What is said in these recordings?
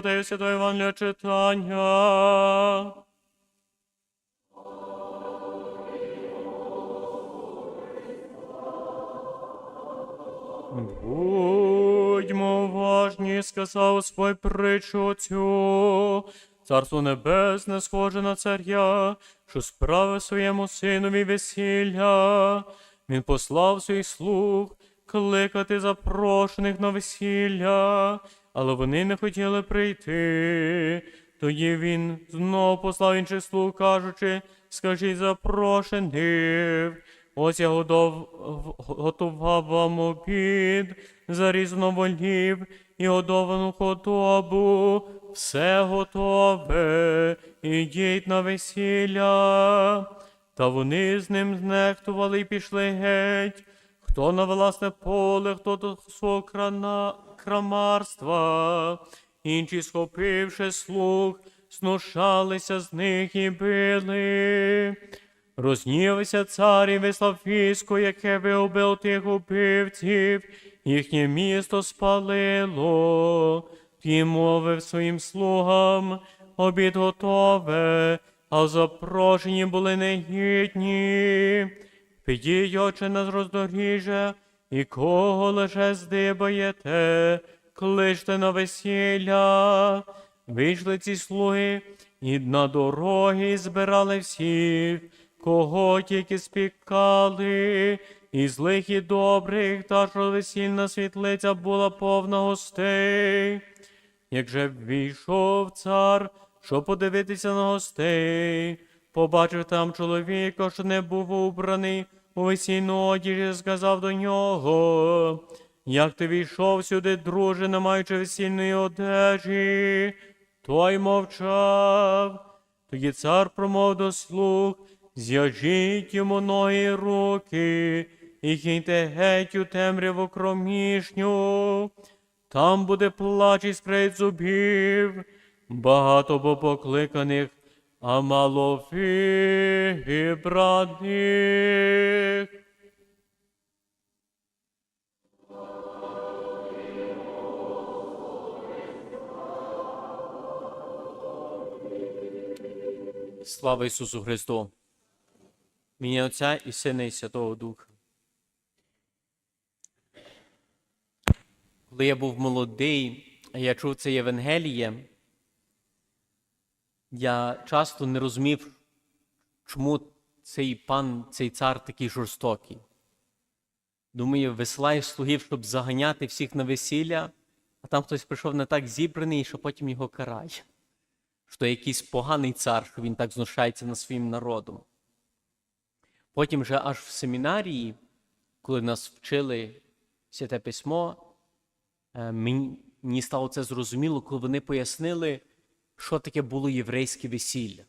Матею Святого Євангелія читання. Будьмо уважні, сказав Господь притчу. Царство Небесне схоже на царя, що справив своєму синові весілля. Він послав своїх слуг кликати запрошених на весілля, але вони не хотіли прийти. Тоді він знов послав інших слуг, кажучи, скажіть запрошених. Ось я годов, готував вам обід, зарізану волів і годовану худобу. Все готове, ідіть на весілля. Та вони з ним знехтували і пішли геть. Хто на власне поле, хто до свого крана, крамарства, інші, схопивши слуг, снушалися з них і били. Рознівся цар і вислав військо, яке виубив тих убивців, їхнє місто спалило, і мовив своїм слугам, обід готове, а запрошені були негідні. Підіть, очі на роздоріжжя, і кого лише здибаєте, кличте на весілля. Вийшли ці слуги і на дороги збирали всіх, кого тільки спікали, і злих, і добрих, та що весільна світлиця була повна гостей. Як же війшов цар, щоб подивитися на гостей, побачив там чоловіка, що не був убраний у весільну одіж, і сказав до нього, як ти війшов сюди, друже, не маючи весільної одежі, той мовчав. Тоді цар промов до слуг, з'яжіть йому ноги руки, і киньте геть у темряву кромішню. Там буде плач і скрейт зубів, багато бо покликаних, а мало вибраних. Слава Ісусу Христу! Ім'я Отця і Сина і Святого Духа. Коли я був молодий, я чув це Євангеліє, я часто не розумів, чому цей пан, цей цар такий жорстокий. Думаю, висилає слугів, щоб заганяти всіх на весілля, а там хтось прийшов не так зібраний, що потім його карає. Що якийсь поганий цар, що він так знущається над своїм народом. Потім же аж в семінарії, коли нас вчили святе письмо, е, мені стало це зрозуміло, коли вони пояснили, що таке було єврейське весілля.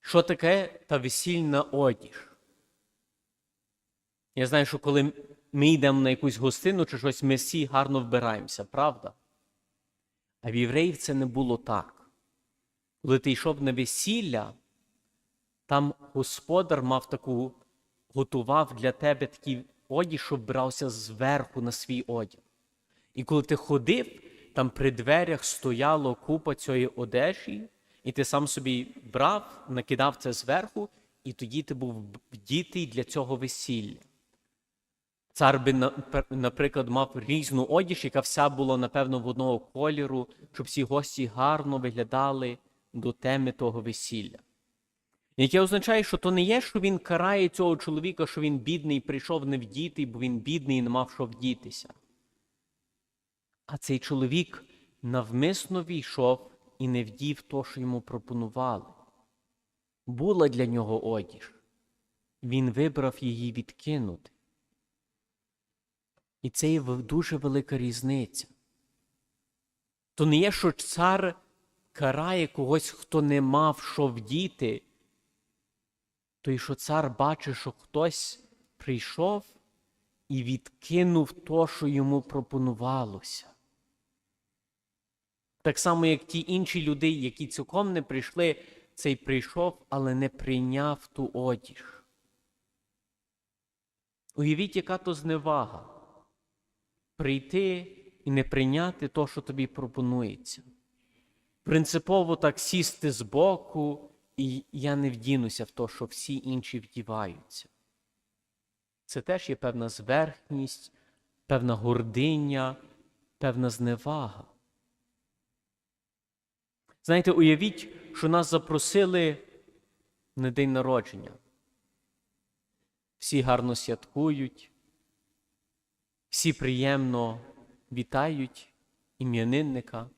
Що таке та весільна одіж? Я знаю, що коли ми йдемо на якусь гостину чи щось, ми всі гарно вбираємося, правда? А в євреїв це не було так. Коли ти йшов на весілля, там господар мав таку, готував для тебе такий одяг, що брався зверху на свій одяг. І коли ти ходив, там при дверях стояло купа цієї одежі, і ти сам собі брав, накидав це зверху, і тоді ти був вдітий для цього весілля. Цар би, наприклад, мав різну одіж, яка вся була, напевно, в одного кольору, щоб всі гості гарно виглядали до теми того весілля. Яке означає, що то не є, що він карає цього чоловіка, що він бідний, прийшов не вдітий, бо він бідний і не мав що вдітися. А цей чоловік навмисно війшов і не вдів то, що йому пропонували. Була для нього одіж. Він вибрав її відкинути. І це є дуже велика різниця. То не є, що цар карає когось, хто не мав що вдіти, то й що цар бачить, що хтось прийшов і відкинув то, що йому пропонувалося. Так само, як ті інші люди, які цілком не прийшли, цей прийшов, але не прийняв ту одіж. Уявіть, яка то зневага. Прийти і не прийняти то, що тобі пропонується. Принципово так сісти збоку, і я не вдінуся в то, що всі інші вдіваються. Це теж є певна зверхність, певна гординя, певна зневага. Знаєте, уявіть, що нас запросили на день народження. Всі гарно святкують, всі приємно вітають ім'янинника.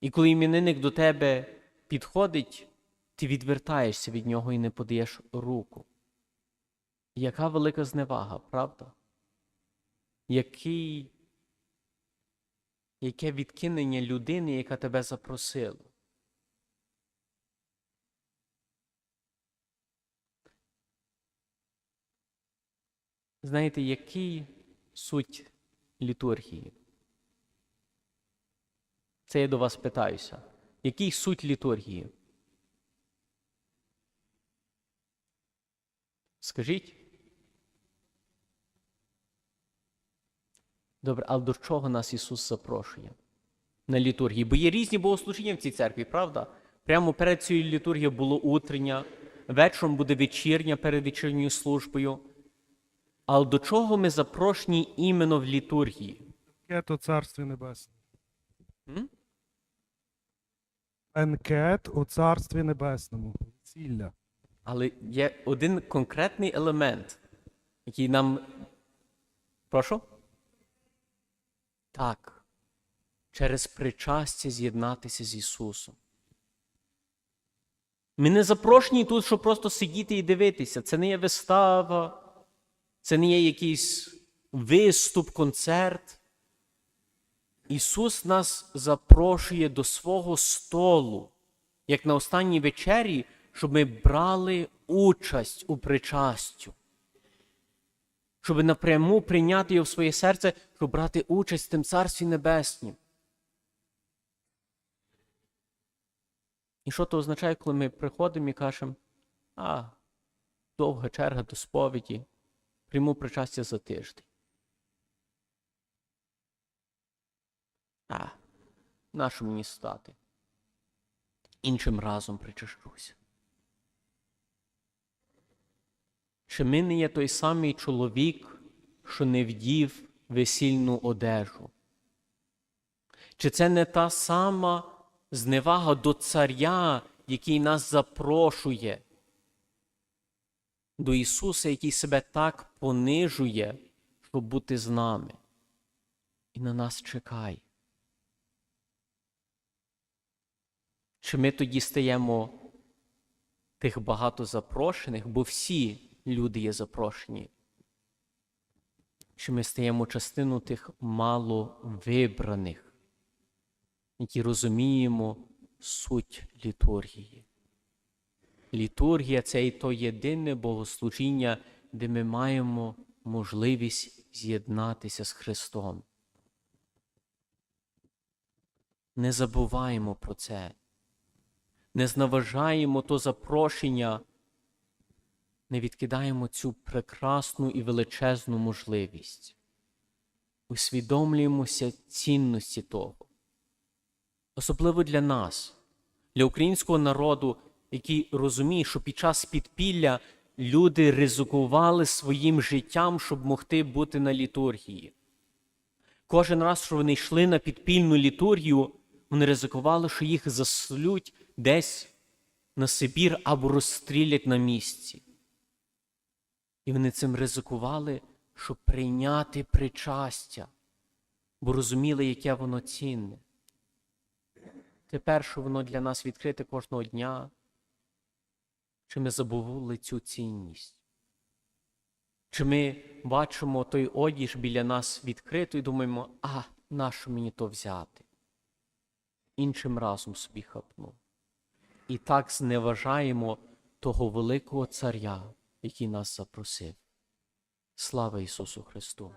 І коли іменинник до тебе підходить, ти відвертаєшся від нього і не подаєш руку. Яка велика зневага, правда? Який, яке відкинення людини, яка тебе запросила? Знаєте, який суть літургії? Це я до вас питаюся. Який суть літургії? Скажіть? Добре, але до чого нас Ісус запрошує на літургії? Бо є різні богослужіння в цій церкві, правда? Прямо перед цією літургією було утрення, вечором буде вечірня перед вечірньою службою. Але до чого ми запрошені іменно в літургії? Бенкет у Царстві Небесному. М? Бенкет у Царстві Небесному. Весілля. Але є один конкретний елемент, який нам. Прошу? Так. Через причастя з'єднатися з Ісусом. Ми не запрошені тут, щоб просто сидіти і дивитися. Це не є вистава, це не є якийсь виступ, концерт. Ісус нас запрошує до свого столу, як на останній вечері, щоб ми брали участь у причастю. Щоб напряму прийняти його в своє серце, щоб брати участь в тим Царстві Небеснім. І що то означає, коли ми приходимо і кажемо, а, довга черга до сповіді, прийму причастя за тиждень. А, нащо мені стати? Іншим разом причащуся. Чи ми не є той самий чоловік, що не вдів весільну одежу? Чи це не та сама зневага до царя, який нас запрошує, до Ісуса, який себе так понижує, щоб бути з нами, і на нас чекає? Чи ми тоді стаємо тих багато запрошених, бо всі люди є запрошені? Чи ми стаємо частину тих мало вибраних, які розуміємо суть літургії? Літургія це і то єдине богослужіння, де ми маємо можливість з'єднатися з Христом. Не забуваємо про це не зневажаємо то запрошення, не відкидаємо цю прекрасну і величезну можливість. Усвідомлюємося цінності того. Особливо для нас, для українського народу, який розуміє, що під час підпілля люди ризикували своїм життям, щоб могти бути на літургії. Кожен раз, що вони йшли на підпільну літургію, вони ризикували, що їх заслють десь на Сибір або розстрілять на місці. І вони цим ризикували, щоб прийняти причастя, бо розуміли, яке воно цінне. Тепер, що воно для нас відкрите кожного дня, чи ми забули цю цінність? Чи ми бачимо той одіж біля нас відкрито і думаємо, а нащо мені то взяти? Іншим разом собі хапну. І так зневажаємо того великого царя, який нас запросив. Слава Ісусу Христу!